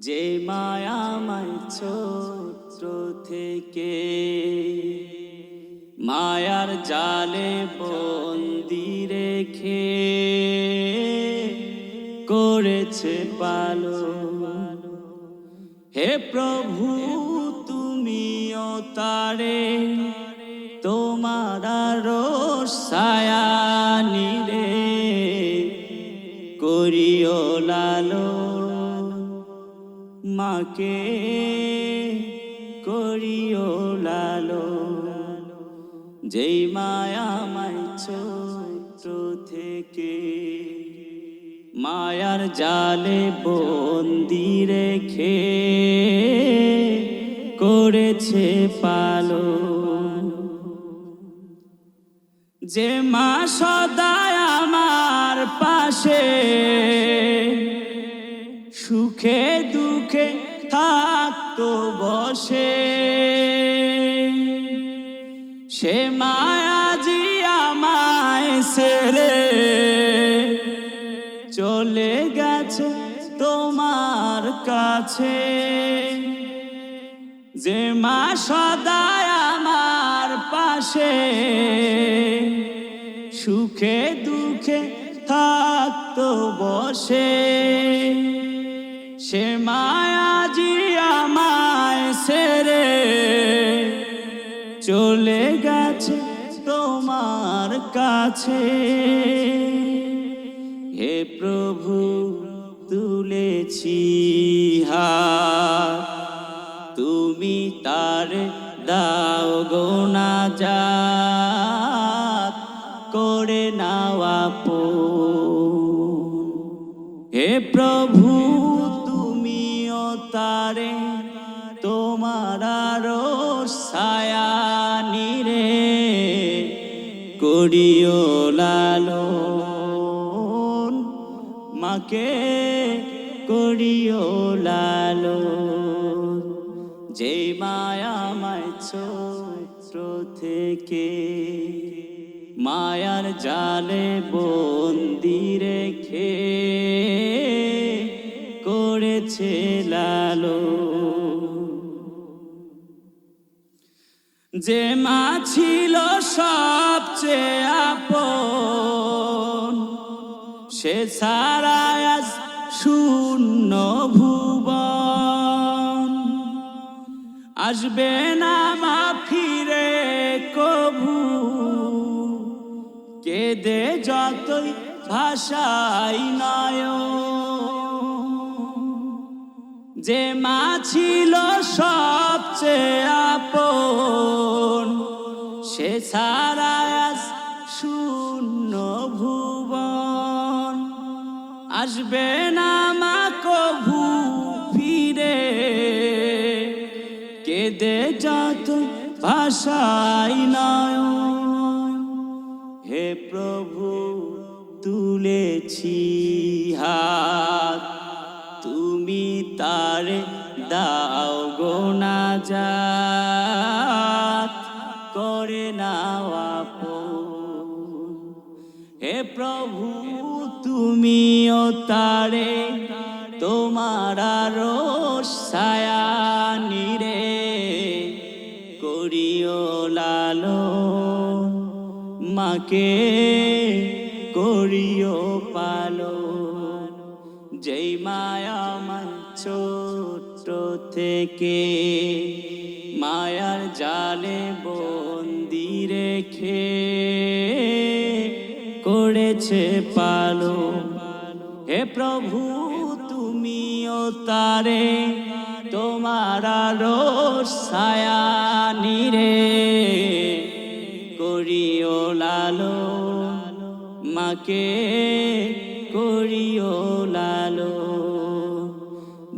যে মায়ামায় ছোট থেকে মায়ার জালে বন্দি রেখে করেছে পালো হে প্রভু, তুমিও তারে, তোমার সায়া রে করিও লালো মাকে করিও লালো। যেই মায়ামায় ছোট থেকে, মায়ার জালে বন্দি রেখে করেছে পালো যে মা সদায় আমার পাশে সুখে দুঃখে থাকতো বসে। সে মায়াজি আমায় সেরে চলে গেছে তোমার কাছে। যে মা সদায় আমার পাশে, সুখে দুঃখে থাকতো বসে। সে মায়াজি আমায় সেরে চলে গেছে তোমার কাছে। হে প্রভু, তুলেছি হাত। তুমি তার দাও গোনা যা করে নাওয়া পো হে প্রভু তারে তোমার আরও ছায়া নিরে করিও লালন। মাকে করিও লালন। যে মায়ামায় ছোট থেকে মায়ার জালে বন্দি রেখে করেছে লালো যে মা ছিল সবচেয়ে আপন, সে আজ শূন্য ভুবন। আসবে না মা ফিরে কভু, কেদে যতই ভাষাই নয় যে মা ছিল সবচেয়ে আপন, সে আজ শূন্য ভুবন। আসবে না মা কভু ফিরে, কেদে যত ভাষাই নয় হে প্রভু, তুলেছি হাত। তুমি তার দাও গোনা যাত করে নাওয়া হে প্রভু, তুমিও তারে তোমার আরও ছায়া নিরে করিও লালো মাকে করিও পালো যেই মায়া মান ছোট থেকে মায়ার জালে বন্দি রেখে করেছে পালো হে প্রভু, তুমিও তারে তোমার আরও ছায়া নিরে করিও লালো মাকে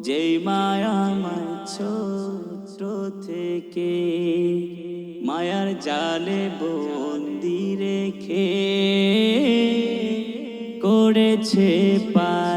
যেই মায়া মায় ছোট থেকে মায়ার জালে বন্দি রেখে করেছে পালো